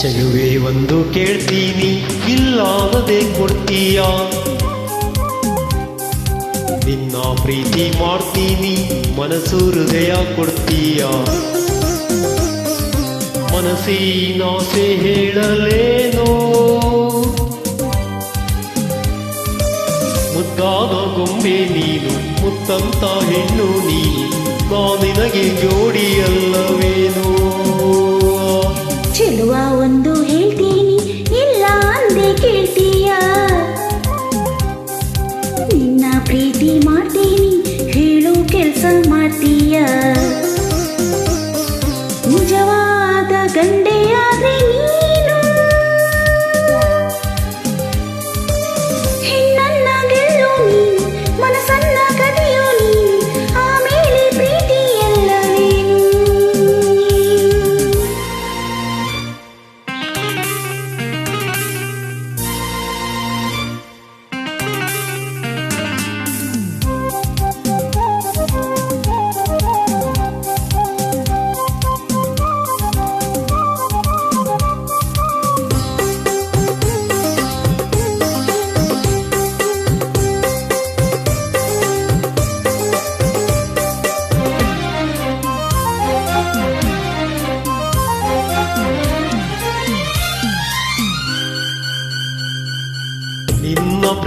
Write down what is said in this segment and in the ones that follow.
ಚೆಲುವೆ ಒಂದು ಕೇಳ್ತೀನಿ ಇಲ್ಲಾಗದೆ ಕೊಡ್ತೀಯ? ನಿನ್ನ ಪ್ರೀತಿ ಮಾಡ್ತೀನಿ, ಮನಸ್ಸು ಹೃದಯ ಕೊಡ್ತೀಯ? ಮನಸ್ಸಿನಾಸೆ ಹೇಳಲೇನೋ? ಮುದ್ದಾದ ಗೊಂಬೆ ನೀನು, ಮುತ್ತಂತ ಹೆಣ್ಣು ನೀನು, ನಾ ನಿನಗೆ ಜೋಡಿಯಲ್ಲವೇನೋ? ಚೆಲುವ ಒಂದು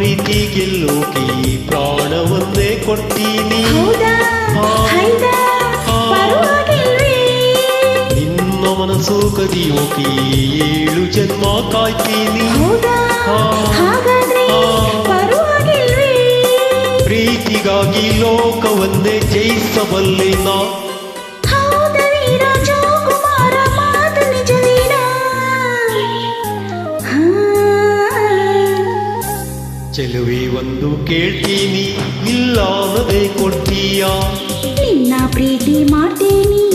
ಪ್ರೀತಿ ಗೆಲ್ಲೋಕೆ ಪ್ರಾಣವನ್ನೇ ಕೊಡ್ತೀನಿ. ನಿನ್ನ ಮನಸ್ಸು ಕದಿಯೋಕೆ ಏಳು ಜನ್ಮ ಕಾಯ್ತೀನಿ. ಪ್ರೀತಿಗಾಗಿ ಲೋಕವನ್ನೇ ಜಯಿಸಬಲ್ಲೆ ನಾ. ಚೆಲುವೆ ಒಂದು ಕೇಳ್ತೀನಿ ಇಲ್ಲ ಕೊಡ್ತೀಯ? ನಿನ್ನ ಪ್ರೀತಿ ಮಾಡ್ತೀನಿ.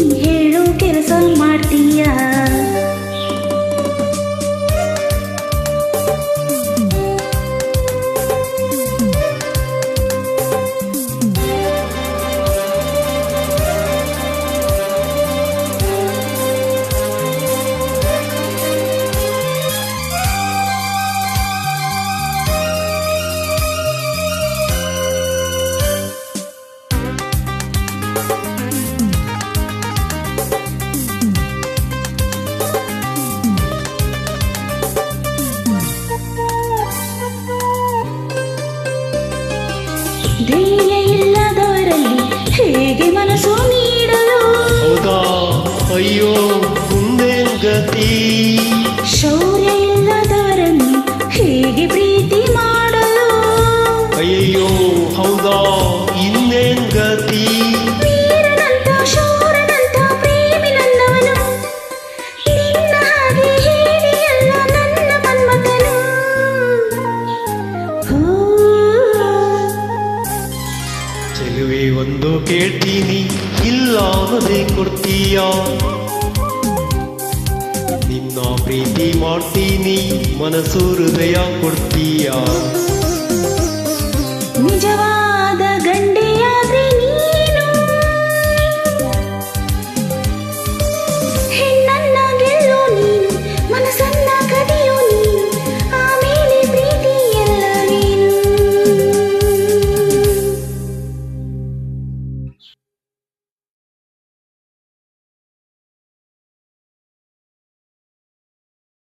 ಒಂದು ಕೇಳ್ತೀನಿ ಇಲ್ಲ ಅನ್ನದೆ ಕೊಡ್ತೀಯ ನಿನ್ನ ಪ್ರೀತಿ ಮಾಡ್ತೀನಿ ಮನಸ್ಸು ಹೃದಯ ಕೊಡ್ತೀಯ